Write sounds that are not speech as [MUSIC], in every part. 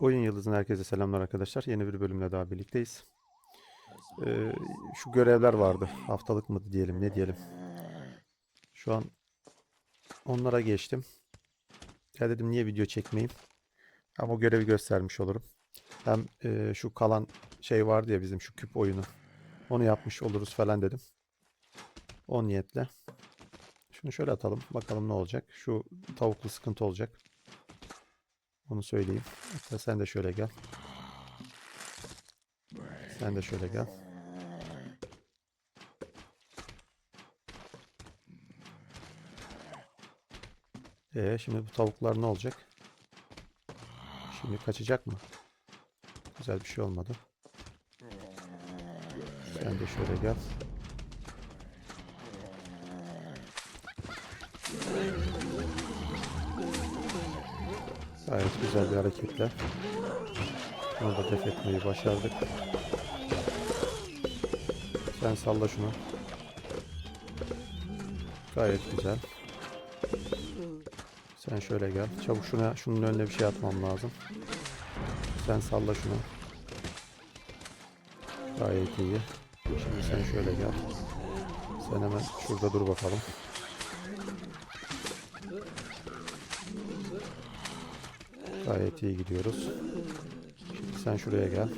Oyun Yıldızı'nın herkese selamlar arkadaşlar. Yeni bir bölümle daha birlikteyiz. Ee, şu görevler vardı. Haftalık mı diyelim ne diyelim. Şu an onlara geçtim. Ya dedim niye video çekmeyeyim. Ama o görevi göstermiş olurum. Hem e, şu kalan şey vardı ya bizim şu küp oyunu. Onu yapmış oluruz falan dedim. O niyetle. Şunu şöyle atalım. Bakalım ne olacak. Şu tavuklu sıkıntı olacak. Onu söyleyeyim. Hatta sen de şöyle gel. Sen de şöyle gel. Ee, şimdi bu tavuklar ne olacak? Şimdi kaçacak mı? Güzel bir şey olmadı. Sen de şöyle gel. Gayet güzel bir hareketle. Bunu da def etmeyi başardık. Sen salla şunu. Gayet güzel. Sen şöyle gel. Çabuk şuna, şunun önüne bir şey atmam lazım. Sen salla şunu. Gayet iyi. Şimdi sen şöyle gel. Sen hemen şurada dur bakalım. Gayet iyi gidiyoruz. Sen şuraya gel.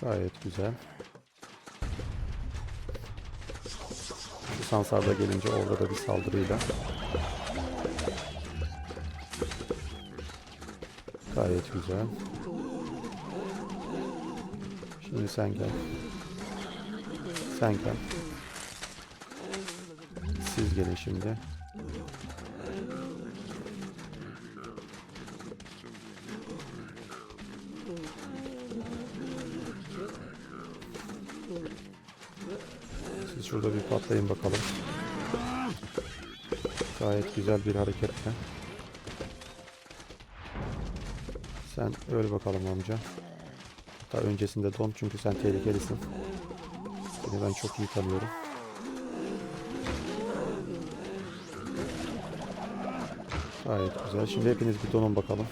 Gayet güzel. Şu sansarda gelince orada da bir saldırıyla. Gayet güzel. Şimdi sen gel. Sen gel. Gelin şimdi. Siz şurada bir patlayın bakalım. Gayet güzel bir hareketle. Sen öl bakalım amca. Hatta öncesinde don çünkü sen tehlikelisin. Seni ben çok iyi tanıyorum. Gayet güzel. Şimdi hepiniz bir donun bakalım.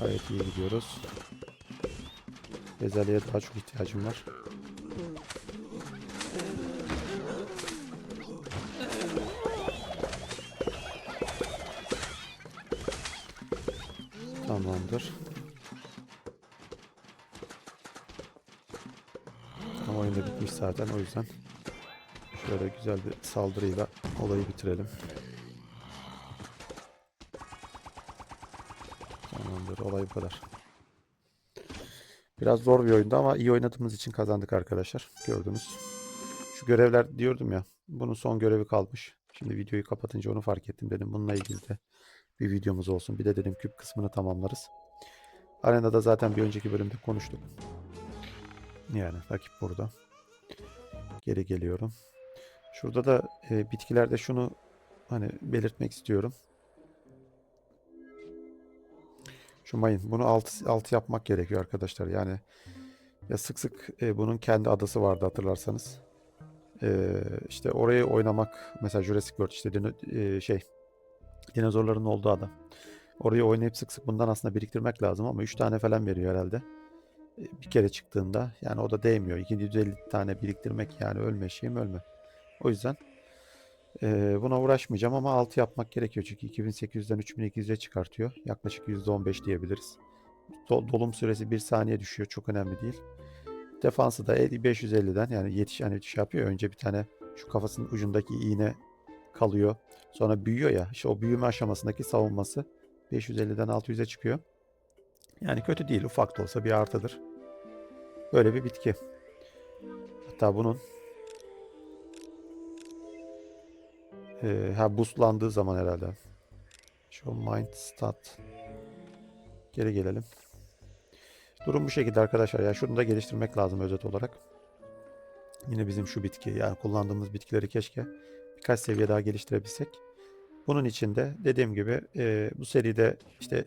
Gayet iyi gidiyoruz. Bezelyeye daha çok ihtiyacım var. Tamamdır. Ama oyun da bitmiş zaten o yüzden şöyle güzel bir saldırıyla olayı bitirelim. Tamamdır olay bu kadar. Biraz zor bir oyundu ama iyi oynadığımız için kazandık arkadaşlar. Gördünüz. Şu görevler diyordum ya. Bunun son görevi kalmış. Şimdi videoyu kapatınca onu fark ettim. Dedim bununla ilgili de bir videomuz olsun. Bir de dedim küp kısmını tamamlarız. Arenada zaten bir önceki bölümde konuştuk. Yani rakip burada. Geri geliyorum. Şurada da e, bitkilerde şunu hani belirtmek istiyorum. Şu mayın. Bunu alt, alt yapmak gerekiyor arkadaşlar. Yani ya sık sık e, bunun kendi adası vardı hatırlarsanız. E, işte orayı oynamak mesela Jurassic World işte dino- e, şey dinozorların olduğu ada. Orayı oynayıp sık sık bundan aslında biriktirmek lazım ama 3 tane falan veriyor herhalde. E, Bir kere çıktığında yani o da değmiyor. 250 tane biriktirmek yani ölme şeyim ölme. O yüzden e, buna uğraşmayacağım ama 6 yapmak gerekiyor. Çünkü 2800'den 3200'e çıkartıyor. Yaklaşık %15 diyebiliriz. Do- dolum süresi 1 saniye düşüyor. Çok önemli değil. Defansı da 550'den yani yetiş hani şey yapıyor. Önce bir tane şu kafasının ucundaki iğne kalıyor. Sonra büyüyor ya. İşte o büyüme aşamasındaki savunması 550'den 600'e çıkıyor. Yani kötü değil. Ufak da olsa bir artıdır. Böyle bir bitki. Hatta bunun Ee, ha boostlandığı zaman herhalde. Şu mind stat. Geri gelelim. Durum bu şekilde arkadaşlar. Ya şunu da geliştirmek lazım özet olarak. Yine bizim şu bitki yani kullandığımız bitkileri keşke birkaç seviye daha geliştirebilsek. Bunun için de dediğim gibi e, bu seride işte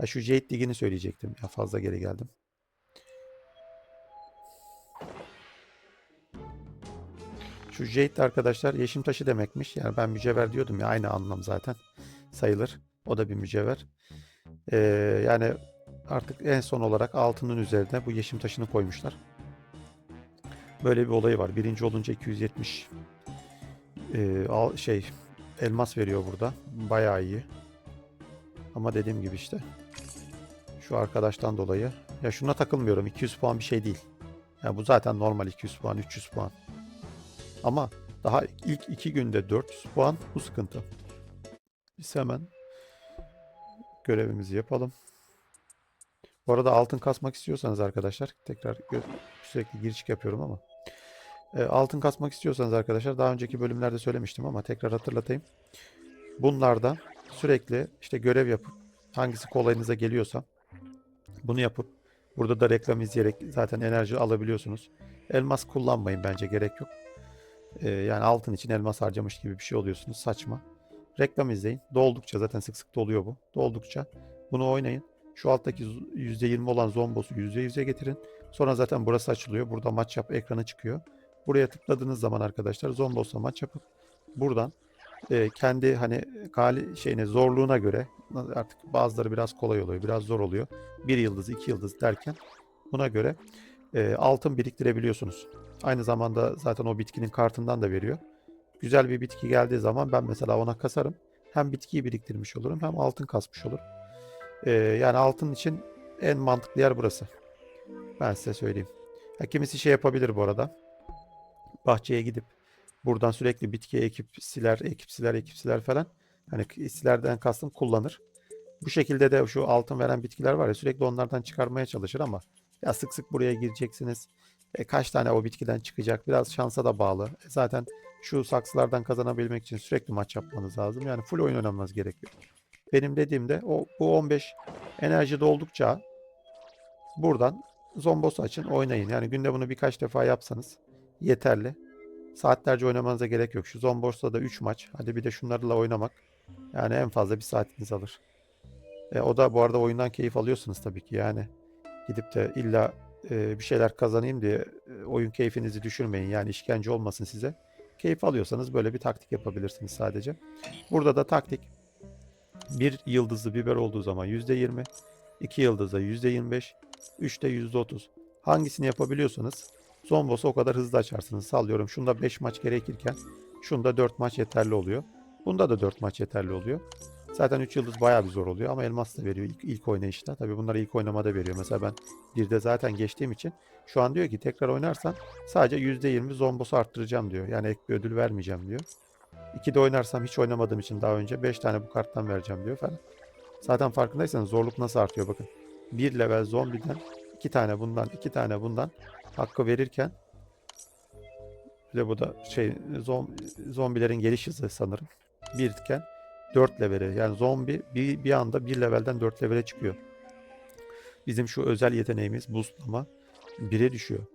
ya şu Jade Dig'ini söyleyecektim. Ya fazla geri geldim. Şu jade de arkadaşlar yeşim taşı demekmiş. Yani ben mücevher diyordum ya aynı anlam zaten sayılır. O da bir mücevher. Ee, yani artık en son olarak altının üzerine bu yeşim taşını koymuşlar. Böyle bir olayı var. Birinci olunca 270 ee, al, şey elmas veriyor burada. Bayağı iyi. Ama dediğim gibi işte şu arkadaştan dolayı ya şuna takılmıyorum. 200 puan bir şey değil. Ya bu zaten normal 200 puan, 300 puan. Ama daha ilk iki günde 400 puan bu sıkıntı. Biz hemen görevimizi yapalım. Bu arada altın kasmak istiyorsanız arkadaşlar tekrar sürekli giriş yapıyorum ama e, altın kasmak istiyorsanız arkadaşlar daha önceki bölümlerde söylemiştim ama tekrar hatırlatayım. Bunlarda sürekli işte görev yapıp hangisi kolayınıza geliyorsa bunu yapıp burada da reklam izleyerek zaten enerji alabiliyorsunuz. Elmas kullanmayın bence gerek yok. Ee, yani altın için elmas harcamış gibi bir şey oluyorsunuz. Saçma. Reklam izleyin. Doldukça zaten sık sık doluyor bu. Doldukça bunu oynayın. Şu alttaki z- %20 olan zombosu %100'e getirin. Sonra zaten burası açılıyor. Burada maç yap ekranı çıkıyor. Buraya tıkladığınız zaman arkadaşlar zombosla maç yapıp buradan e, kendi hani gali şeyine zorluğuna göre artık bazıları biraz kolay oluyor, biraz zor oluyor. Bir yıldız, iki yıldız derken buna göre e, altın biriktirebiliyorsunuz. Aynı zamanda zaten o bitkinin kartından da veriyor. Güzel bir bitki geldiği zaman ben mesela ona kasarım. Hem bitkiyi biriktirmiş olurum hem altın kasmış olurum. E, yani altın için en mantıklı yer burası. Ben size söyleyeyim. Ha, kimisi şey yapabilir bu arada. Bahçeye gidip buradan sürekli bitki ekip siler, ekip siler, ekip siler falan. Hani silerden kastım kullanır. Bu şekilde de şu altın veren bitkiler var ya sürekli onlardan çıkarmaya çalışır ama ya sık sık buraya gireceksiniz. E, kaç tane o bitkiden çıkacak? Biraz şansa da bağlı. E, zaten şu saksılardan kazanabilmek için sürekli maç yapmanız lazım. Yani full oyun oynamanız gerekiyor. Benim dediğimde o bu 15 enerji doldukça buradan zombos açın oynayın. Yani günde bunu birkaç defa yapsanız yeterli. Saatlerce oynamanıza gerek yok. Şu Zombors'ta da 3 maç. Hadi bir de şunlarla oynamak. Yani en fazla bir saatiniz alır. E, o da bu arada oyundan keyif alıyorsunuz tabii ki. Yani gidip de illa e, bir şeyler kazanayım diye oyun keyfinizi düşürmeyin. Yani işkence olmasın size. Keyif alıyorsanız böyle bir taktik yapabilirsiniz sadece. Burada da taktik bir yıldızlı biber olduğu zaman %20, iki yıldızda %25, üçte %30. Hangisini yapabiliyorsanız Zombos'u o kadar hızlı açarsınız. Sallıyorum şunda 5 maç gerekirken şunda 4 maç yeterli oluyor. Bunda da 4 maç yeterli oluyor. Zaten 3 yıldız bayağı bir zor oluyor ama elmas da veriyor ilk, ilk oynayışta. Tabii bunları ilk oynamada veriyor. Mesela ben bir zaten geçtiğim için şu an diyor ki tekrar oynarsan sadece %20 zombos'u arttıracağım diyor. Yani ek bir ödül vermeyeceğim diyor. 2'de oynarsam hiç oynamadığım için daha önce 5 tane bu karttan vereceğim diyor falan. Zaten farkındaysanız zorluk nasıl artıyor bakın. 1 level zombiden 2 tane bundan 2 tane bundan hakkı verirken bir de bu da şey zom, zombilerin geliş hızı sanırım. Birken 4 levele yani zombi bir, bir anda 1 levelden 4 levele çıkıyor. Bizim şu özel yeteneğimiz boostlama 1'e düşüyor.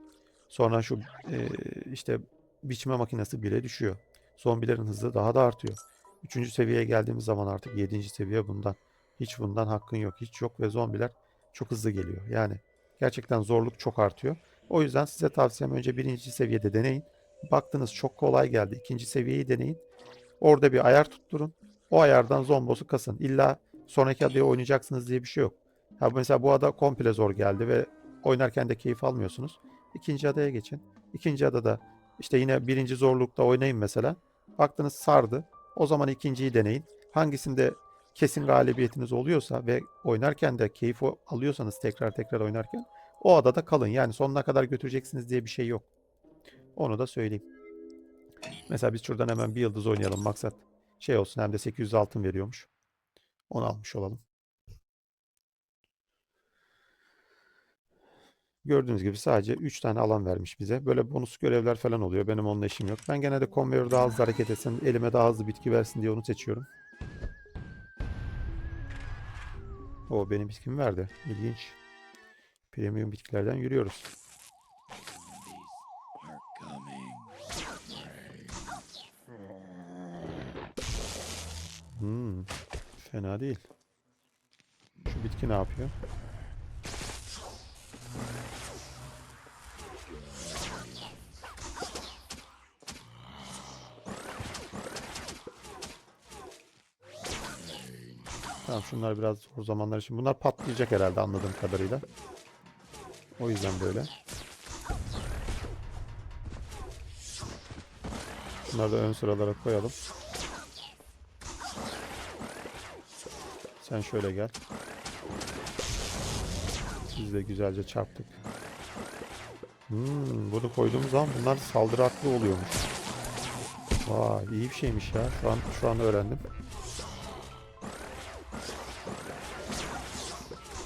Sonra şu e, işte biçme makinesi 1'e düşüyor. Zombilerin hızı daha da artıyor. Üçüncü seviyeye geldiğimiz zaman artık yedinci seviye bundan. Hiç bundan hakkın yok. Hiç yok ve zombiler çok hızlı geliyor. Yani gerçekten zorluk çok artıyor. O yüzden size tavsiyem önce birinci seviyede deneyin. Baktınız çok kolay geldi. ikinci seviyeyi deneyin. Orada bir ayar tutturun. O ayardan zombosu kasın. İlla sonraki adaya oynayacaksınız diye bir şey yok. Ha mesela bu ada komple zor geldi ve oynarken de keyif almıyorsunuz. İkinci adaya geçin. İkinci adada işte yine birinci zorlukta oynayın mesela. Baktınız sardı. O zaman ikinciyi deneyin. Hangisinde kesin galibiyetiniz oluyorsa ve oynarken de keyif alıyorsanız tekrar tekrar oynarken o adada kalın. Yani sonuna kadar götüreceksiniz diye bir şey yok. Onu da söyleyeyim. Mesela biz şuradan hemen bir yıldız oynayalım maksat. Şey olsun hem de 800 altın veriyormuş. Onu almış olalım. Gördüğünüz gibi sadece 3 tane alan vermiş bize. Böyle bonus görevler falan oluyor. Benim onunla işim yok. Ben genelde konveyör daha hızlı hareket etsin, elime daha hızlı bitki versin diye onu seçiyorum. O benim bitkimi verdi. İlginç. Premium bitkilerden yürüyoruz. Hmm, fena değil. Şu bitki ne yapıyor? Tamam şunlar biraz zor zamanlar için. Bunlar patlayacak herhalde anladığım kadarıyla. O yüzden böyle. Bunları da ön sıralara koyalım. Sen şöyle gel. Biz de güzelce çarptık. Hmm, bunu koyduğumuz zaman bunlar saldırı haklı oluyormuş. Vay iyi bir şeymiş ya. Şu an şu an öğrendim.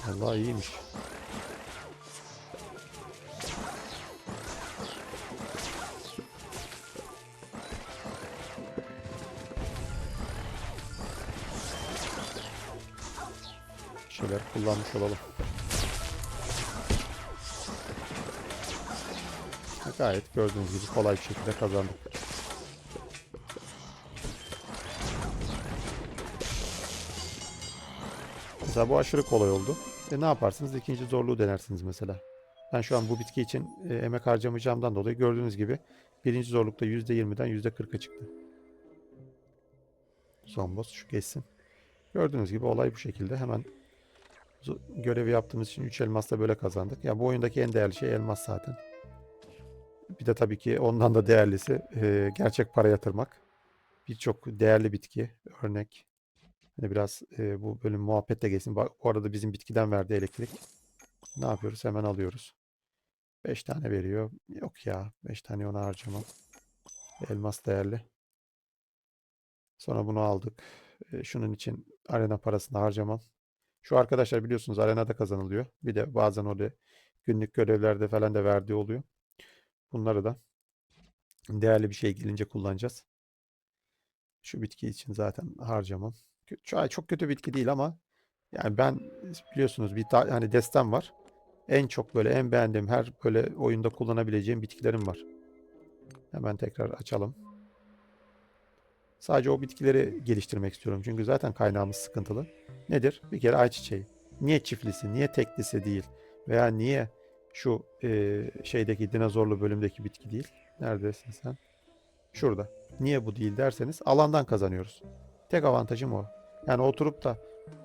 Vallahi iyiymiş. Kullanmış olalım. Gayet gördüğünüz gibi kolay bir şekilde kazandık. Mesela bu aşırı kolay oldu. E ne yaparsınız? İkinci zorluğu denersiniz mesela. Ben şu an bu bitki için e, emek harcamayacağımdan dolayı gördüğünüz gibi birinci zorlukta %20'den %40'a çıktı. Son boss şu geçsin. Gördüğünüz gibi olay bu şekilde. Hemen görevi yaptığımız için 3 elmas da böyle kazandık. Ya bu oyundaki en değerli şey elmas zaten. Bir de tabii ki ondan da değerlisi e, gerçek para yatırmak. Birçok değerli bitki örnek. Hani biraz e, bu bölüm muhabbet de geçsin. Bak, bu arada bizim bitkiden verdi elektrik. Ne yapıyoruz? Hemen alıyoruz. 5 tane veriyor. Yok ya. 5 tane ona harcamam. Elmas değerli. Sonra bunu aldık. E, şunun için arena parasını harcamam. Şu arkadaşlar biliyorsunuz arenada kazanılıyor. Bir de bazen öyle günlük görevlerde falan da verdiği oluyor. Bunları da değerli bir şey gelince kullanacağız. Şu bitki için zaten harcamam. Kö- Şu ay çok kötü bitki değil ama yani ben biliyorsunuz bir hani destem var. En çok böyle en beğendiğim her böyle oyunda kullanabileceğim bitkilerim var. Hemen tekrar açalım. Sadece o bitkileri geliştirmek istiyorum. Çünkü zaten kaynağımız sıkıntılı. Nedir? Bir kere ayçiçeği. Niye çiftlisi, niye teklisi değil? Veya niye şu e, şeydeki dinozorlu bölümdeki bitki değil? Neredesin sen? Şurada. Niye bu değil derseniz alandan kazanıyoruz. Tek avantajım o. Yani oturup da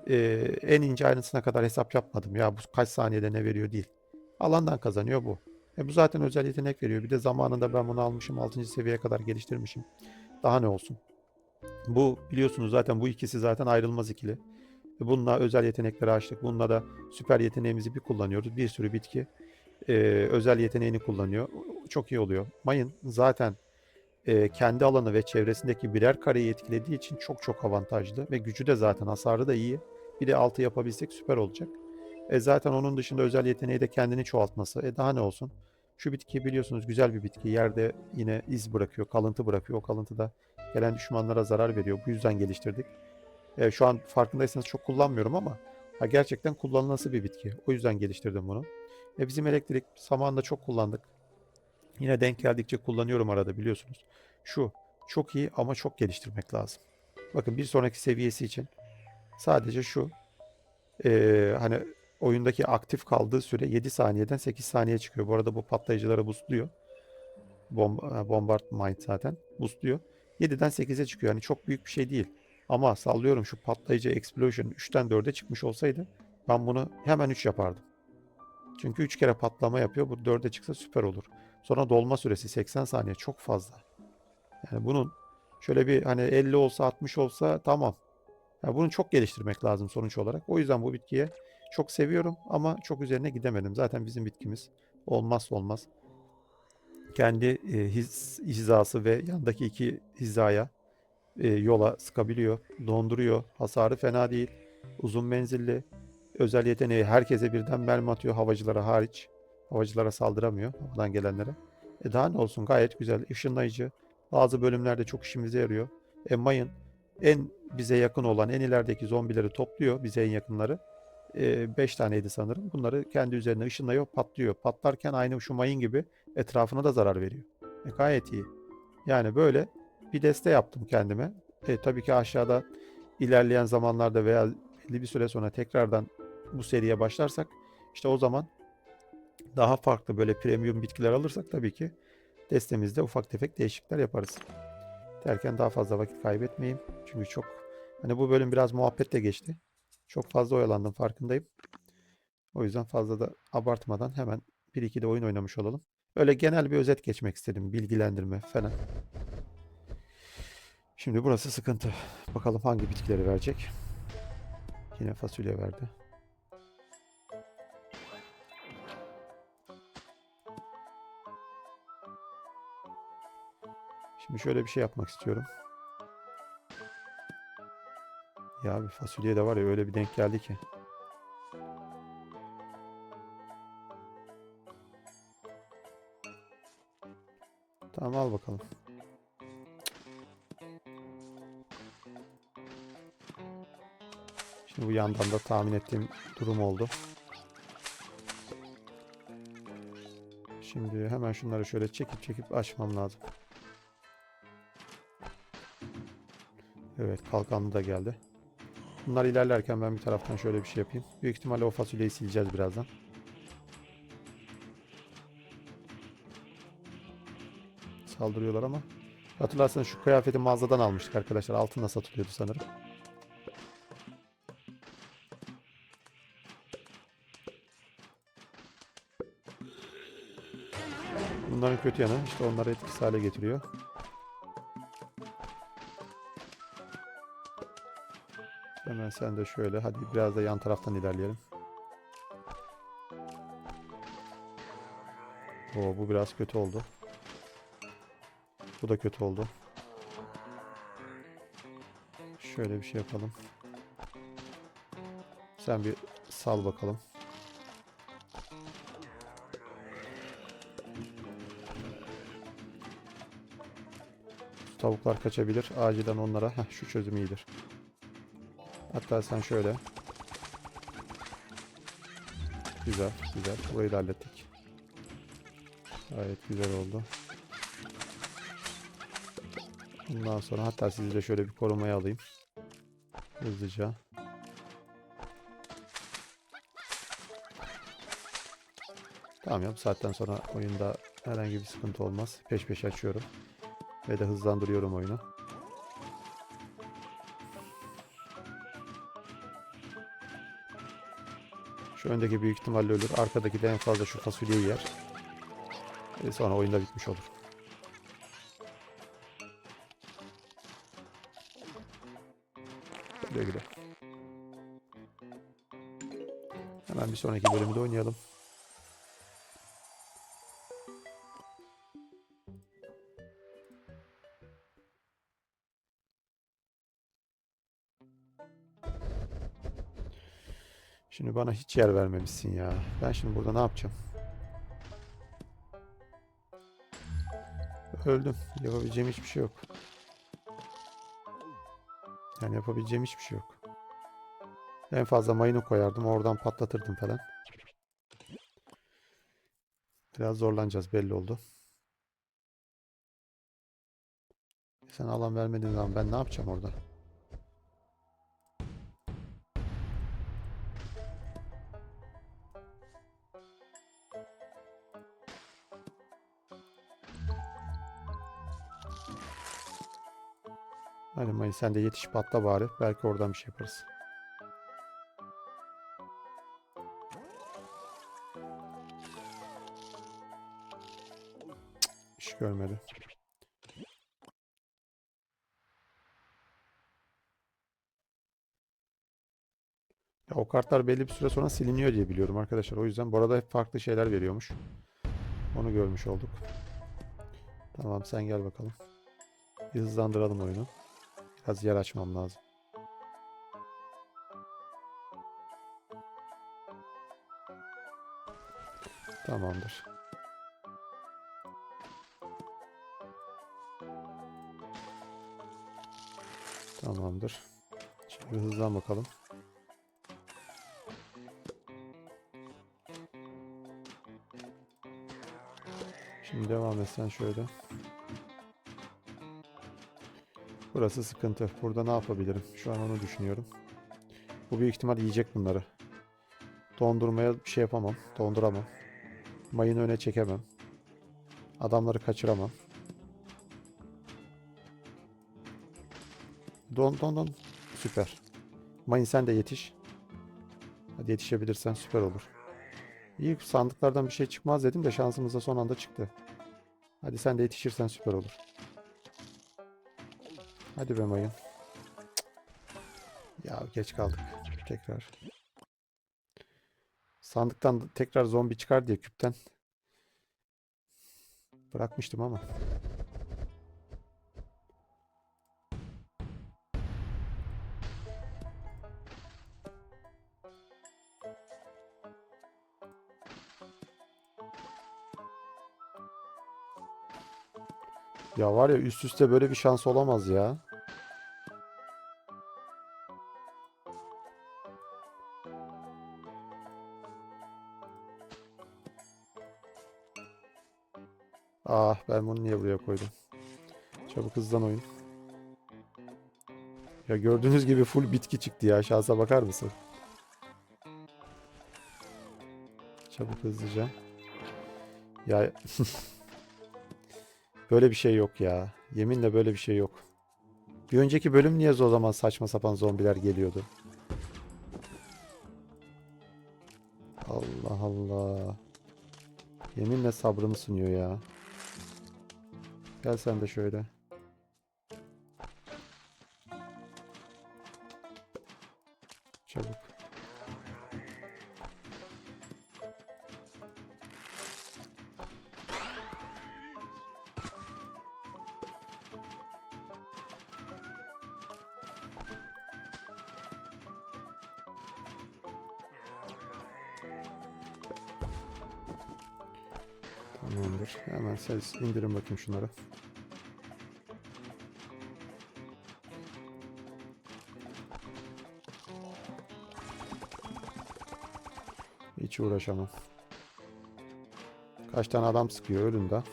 e, en ince ayrıntısına kadar hesap yapmadım. Ya bu kaç saniyede ne veriyor değil. Alandan kazanıyor bu. E bu zaten özel yetenek veriyor. Bir de zamanında ben bunu almışım 6. seviyeye kadar geliştirmişim. Daha ne olsun? Bu biliyorsunuz zaten bu ikisi zaten ayrılmaz ikili. E Bununla özel yetenekleri açtık. Bununla da süper yeteneğimizi bir kullanıyoruz. Bir sürü bitki e, özel yeteneğini kullanıyor. Çok iyi oluyor. Mayın zaten e, kendi alanı ve çevresindeki birer kareyi etkilediği için çok çok avantajlı ve gücü de zaten hasarı da iyi. Bir de altı yapabilsek süper olacak. E zaten onun dışında özel yeteneği de kendini çoğaltması. E daha ne olsun? Şu bitki biliyorsunuz güzel bir bitki. Yerde yine iz bırakıyor, kalıntı bırakıyor. O kalıntı da gelen düşmanlara zarar veriyor. Bu yüzden geliştirdik. E, şu an farkındaysanız çok kullanmıyorum ama ha, gerçekten kullanılası bir bitki. O yüzden geliştirdim bunu. E, bizim elektrik zamanında çok kullandık. Yine denk geldikçe kullanıyorum arada biliyorsunuz. Şu çok iyi ama çok geliştirmek lazım. Bakın bir sonraki seviyesi için sadece şu eee, hani oyundaki aktif kaldığı süre 7 saniyeden 8 saniye çıkıyor. Bu arada bu patlayıcıları boostluyor. Bomb Bombard Mind zaten boostluyor. 7'den 8'e çıkıyor. Yani çok büyük bir şey değil. Ama sallıyorum şu patlayıcı Explosion 3'ten 4'e çıkmış olsaydı ben bunu hemen 3 yapardım. Çünkü 3 kere patlama yapıyor. Bu 4'e çıksa süper olur. Sonra dolma süresi 80 saniye çok fazla. Yani bunun şöyle bir hani 50 olsa 60 olsa tamam. Yani bunu çok geliştirmek lazım sonuç olarak. O yüzden bu bitkiye çok seviyorum ama çok üzerine gidemedim. Zaten bizim bitkimiz olmazsa olmaz. Kendi e, hiz, hizası ve yandaki iki hizaya e, yola sıkabiliyor. Donduruyor. Hasarı fena değil. Uzun menzilli. Özel yeteneği herkese birden mermi atıyor havacılara hariç. Havacılara saldıramıyor havadan gelenlere. E daha ne olsun gayet güzel. Işınlayıcı. Bazı bölümlerde çok işimize yarıyor. E mayın en bize yakın olan en ilerideki zombileri topluyor. Bize en yakınları. 5 taneydi sanırım. Bunları kendi üzerine ışınlıyor, patlıyor. Patlarken aynı şu mayın gibi etrafına da zarar veriyor. E gayet iyi. Yani böyle bir deste yaptım kendime. E, tabii ki aşağıda ilerleyen zamanlarda veya belli bir süre sonra tekrardan bu seriye başlarsak işte o zaman daha farklı böyle premium bitkiler alırsak tabii ki destemizde ufak tefek değişiklikler yaparız. Derken daha fazla vakit kaybetmeyeyim. Çünkü çok hani bu bölüm biraz muhabbetle geçti. Çok fazla oyalandım farkındayım. O yüzden fazla da abartmadan hemen bir iki de oyun oynamış olalım. Öyle genel bir özet geçmek istedim. Bilgilendirme falan. Şimdi burası sıkıntı. Bakalım hangi bitkileri verecek. Yine fasulye verdi. Şimdi şöyle bir şey yapmak istiyorum. Ya bir fasulye de var ya öyle bir denk geldi ki. Tamam al bakalım. Şimdi bu yandan da tahmin ettiğim durum oldu. Şimdi hemen şunları şöyle çekip çekip açmam lazım. Evet kalkanlı da geldi. Bunlar ilerlerken ben bir taraftan şöyle bir şey yapayım. Büyük ihtimalle o fasulyeyi sileceğiz birazdan. Saldırıyorlar ama. Hatırlarsanız şu kıyafeti mağazadan almıştık arkadaşlar. Altında satılıyordu sanırım. Bunların kötü yanı işte onları etkisiz hale getiriyor. Hemen sen de şöyle. Hadi biraz da yan taraftan ilerleyelim. Oo, bu biraz kötü oldu. Bu da kötü oldu. Şöyle bir şey yapalım. Sen bir sal bakalım. Tavuklar kaçabilir. Acilen onlara. Heh, şu çözüm iyidir. Hatta sen şöyle. Güzel, güzel. Burayı da hallettik. Gayet güzel oldu. Bundan sonra hatta sizi de şöyle bir korumaya alayım. Hızlıca. Tamam ya bu saatten sonra oyunda herhangi bir sıkıntı olmaz. Peş peşe açıyorum. Ve de hızlandırıyorum oyunu. Şu öndeki büyük ihtimalle ölür. Arkadaki de en fazla şu fasulyeyi yer. E sonra oyunda bitmiş olur. Bir sonraki bölümde oynayalım. Şimdi bana hiç yer vermemişsin ya. Ben şimdi burada ne yapacağım? Öldüm. Yapabileceğim hiçbir şey yok. Yani yapabileceğim hiçbir şey yok. En fazla mayını koyardım. Oradan patlatırdım falan. Biraz zorlanacağız belli oldu. Sen alan vermediğin zaman ben ne yapacağım orada? Hadi Mayı sen de yetiş patla bari. Belki oradan bir şey yaparız. Görmedi. Ya o kartlar belli bir süre sonra siliniyor diye biliyorum arkadaşlar. O yüzden bu arada hep farklı şeyler veriyormuş. Onu görmüş olduk. Tamam sen gel bakalım. Bir hızlandıralım oyunu. Biraz yer açmam lazım. Tamamdır. Tamamdır. Şimdi hızlan bakalım. Şimdi devam etsen şöyle. Burası sıkıntı. Burada ne yapabilirim? Şu an onu düşünüyorum. Bu büyük ihtimal yiyecek bunları. Dondurmaya bir şey yapamam. Donduramam. Mayını öne çekemem. Adamları kaçıramam. Don don don. Süper. Mayın sen de yetiş. Hadi yetişebilirsen süper olur. İyi sandıklardan bir şey çıkmaz dedim de şansımız da son anda çıktı. Hadi sen de yetişirsen süper olur. Hadi be mayın. Ya geç kaldık. Tekrar. Sandıktan tekrar zombi çıkar diye küpten bırakmıştım ama. Ya var ya üst üste böyle bir şans olamaz ya. Ah ben bunu niye buraya koydum? Çabuk hızlan oyun. Ya gördüğünüz gibi full bitki çıktı ya. Şansa bakar mısın? Çabuk hızlıca. Ya [LAUGHS] böyle bir şey yok ya. Yeminle böyle bir şey yok. Bir önceki bölüm niye o zaman saçma sapan zombiler geliyordu? Allah Allah. Yeminle sabrımı sunuyor ya. Gel sen de şöyle. Çabuk. Tamamdır. Hemen siz indirin bakayım şunları. Hiç uğraşamam. Kaç tane adam sıkıyor ölün de.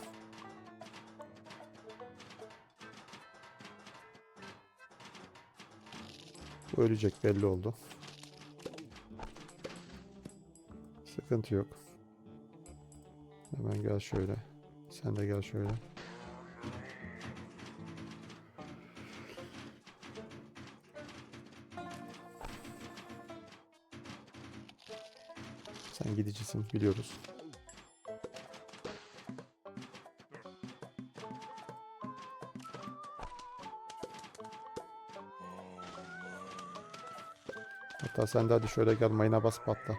Bu ölecek belli oldu. Sıkıntı yok. Hemen gel şöyle. Sen de gel şöyle. Sen gidicisin biliyoruz. Hatta sen de hadi şöyle gel mayına bas patla.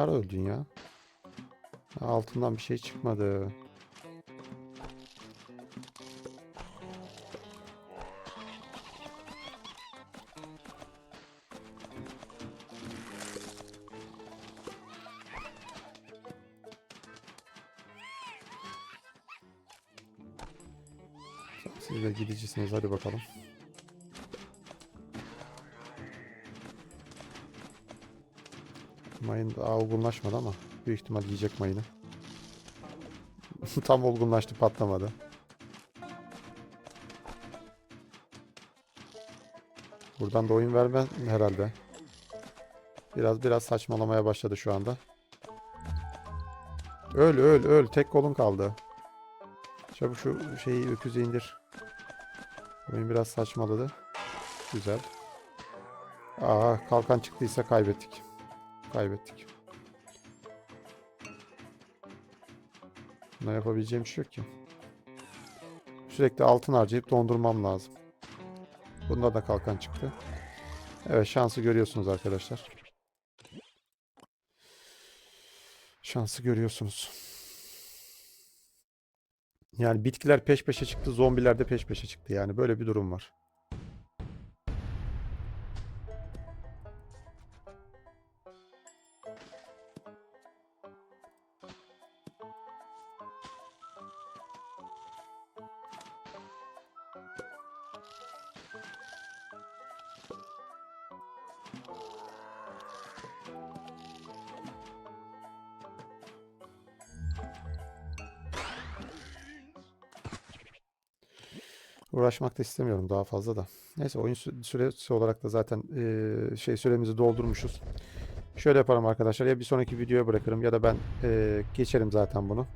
Ara öldün ya? Altından bir şey çıkmadı. Siz de gidicisiniz hadi bakalım. Mayın daha olgunlaşmadı ama büyük ihtimal yiyecek mayını. [LAUGHS] Tam olgunlaştı patlamadı. Buradan da oyun verme herhalde. Biraz biraz saçmalamaya başladı şu anda. Öl öl öl tek kolun kaldı. Çabuk şu şeyi öküzü indir. Oyun biraz saçmaladı. Güzel. Aa kalkan çıktıysa kaybettik. Kaybettik. Buna yapabileceğim bir şey yok ki. Sürekli altın harcayıp dondurmam lazım. Bunda da kalkan çıktı. Evet şansı görüyorsunuz arkadaşlar. Şansı görüyorsunuz. Yani bitkiler peş peşe çıktı, zombiler de peş peşe çıktı. Yani böyle bir durum var. Uğraşmak da istemiyorum daha fazla da. Neyse oyun sü- süresi olarak da zaten eee, şey süremizi doldurmuşuz. Şöyle yaparım arkadaşlar ya bir sonraki videoya bırakırım ya da ben eee, geçerim zaten bunu.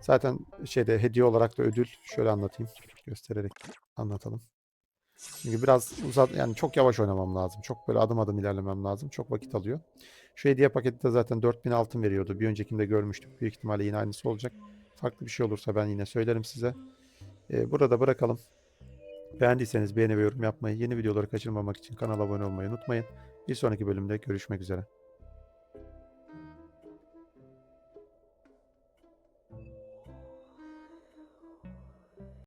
Zaten şeyde hediye olarak da ödül şöyle anlatayım. Göstererek anlatalım. Çünkü biraz uzat yani çok yavaş oynamam lazım. Çok böyle adım adım ilerlemem lazım. Çok vakit alıyor. Şu hediye paketi de zaten 4000 altın veriyordu. Bir öncekinde görmüştük. Büyük ihtimalle yine aynısı olacak. Farklı bir şey olursa ben yine söylerim size. Ee, burada bırakalım. Beğendiyseniz beğeni ve yorum yapmayı, yeni videoları kaçırmamak için kanala abone olmayı unutmayın. Bir sonraki bölümde görüşmek üzere.